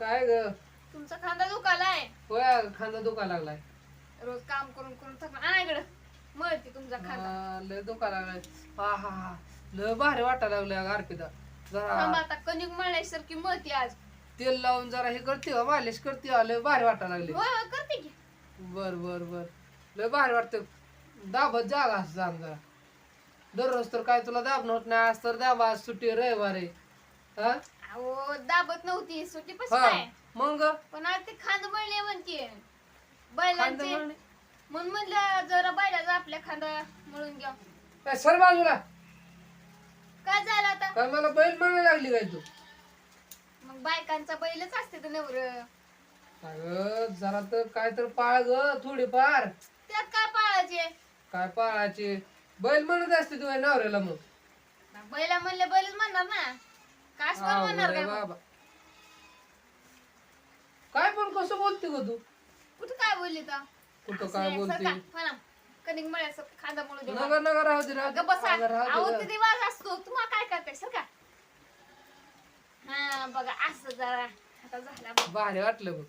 काय ग? तुमचा खांदा दुखालाय? होय खांदा दुखा लागलाय. रोज काम करून करून थकला आ इकडं. मळते तुमचा खांदा. हा, लय दुखा लागलाय. हा हा हा. लय भारी वाटायला लागलं अगं अर्पिता. थांबा जरा आता कणिक मळल्यासारखी मळते आज. तेल लावून जरा हे करते हो, मालिश करते हो, लय भारी वाटायला लागले होय होय, करते की. बर बर बर. लय भारी वाटतं दाबत जागा असं जाण जरा. दररोज तर काय तुला दाबणं होत नाही आज तर दाबा आज सुट्टी रविवार आहे. हा? अहो दाबत नव्हती. सुटी पस हा काय? मग? पण आज ते खांद मळले म्हणते. खांदा बैलांचे. मळणे. म्हणून म्हणलं जरा बैलाचा आपल्या खांदा मळून घ्या. काय सर बाजूला. काय झालं आता? काय मला बैल म्हणायला लागली काय तू? मग बायकांचा बैलच असते तर नवर. अगं जरा तर काय तर पाळ ग थोडीफार. त्यात काय पाळायचे? काय पाळायचे? बैल म्हणत असते तुझ्या नवऱ्याला मग. बैला म्हणले बैलच म्हणणार ना. कास पण म्हणणार काय? बाबा काय पण कसं बोलते ग तू. कुठं काय बोलली तर? कुठं काय बोलते? खांदा मळू नगर नगर राहू दे राहू दे. अगं बसा. अगं राहू अहो दे. ते ग. दिवाज असतो. तुम्हाला काय करते सर का? हा बघा असं जरा. आता झाला. भारी वाटलं बघ.